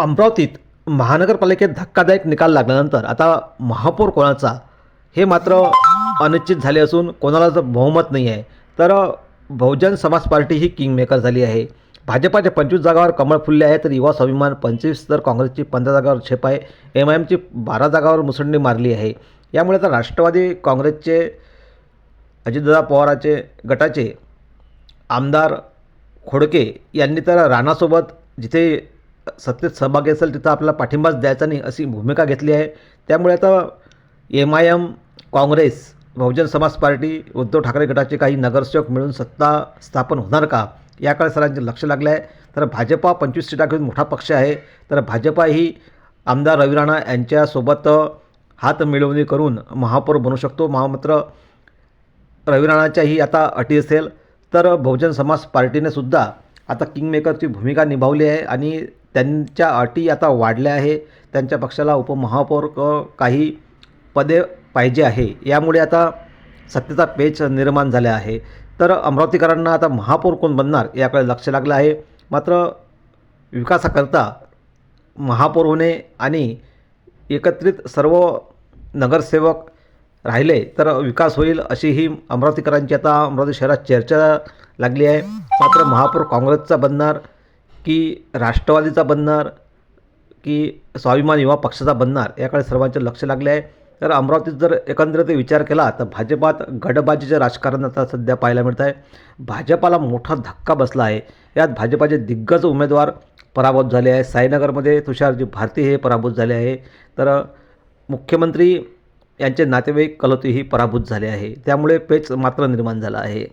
अमरावतीत महानगरपालिकेत धक्कादायक निकाल लागल्यानंतर आता महापौर कोणाचा? हे मात्र अनिश्चित झाले असून कोणालाच बहुमत नाही आहे तर बहुजन समाज पार्टी ही किंगमेकर झाली आहे. भाजपाच्या पंचवीस जागावर कमळ फुलले आहे तर युवा स्वाभिमान पंचवीस तर काँग्रेसची पंधरा जागावर छेप आहे एम आय एमची बारा जागावर मुसंडी मारली आहे. यामुळे आता राष्ट्रवादी काँग्रेसचे अजितदादा पवाराचे गटाचे आमदार खोडके यांनी तर राणासोबत जिथे सत्तेत सहभागी असेल तिथं आपल्याला पाठिंबाच द्यायचा नाही अशी भूमिका घेतली आहे. त्यामुळे आता M I M Congress Bahujan Samaj Party Uddhav Thackeray गटाचे काही नगरसेवक मिळून सत्ता स्थापन होणार का? याकडे सरांचे लक्ष लागलं आहे. तर भाजपा पंचवीस सीटा घेऊन मोठा पक्ष आहे. तर भाजपा ही आमदार रवी राणा यांच्यासोबत हात मिळवणी करून महापौर बनू शकतो. महा मात्र रवी राणाच्याही आता अटी असेल. तर बहुजन समाज पार्टीने सुद्धा आता किंगमेकरची भूमिका निभावली आहे आणि त्यांच्या अटी आता वाढल्या आहे. त्यांच्या पक्षाला उपमहापौर काही पदे पाहिजे आहे. यामुळे आता सत्तेचा पेच निर्माण झाला आहे. तर अमरावतीकरांना आता महापौर कोण बनणार याकडे लक्ष लागलं आहे. मात्र विकासाकरता महापौर होणे आणि एकत्रित सर्व नगरसेवक राहिले तर विकास होईल अशी ही अमरावतीकरांची आता अमरावती शहरात चर्चा लागली आहे. मात्र महापौर काँग्रेसचा बनणार की राष्ट्रवादीचा बनणार की स्वाभिमान युवा पक्षाचा बनणार याकडे सर्वांचे लक्ष लागले आहे. तर अमरावतीत जर एकंदरीत विचार केला तर भाजपात गडबाजीचे राजकारण आता सध्या पाहायला मिळत आहे. भाजपाला मोठा धक्का बसला आहे. यात भाजपाचे दिग्गज उमेदवार पराभूत झाले आहे साईनगरमध्ये तुषारजी भारती हे पराभूत झाले आहे. तर मुख्यमंत्री यांचे नातेवाईक कलोतीही पराभूत झाले आहे. त्यामुळे पेच मात्र निर्माण झाला आहे.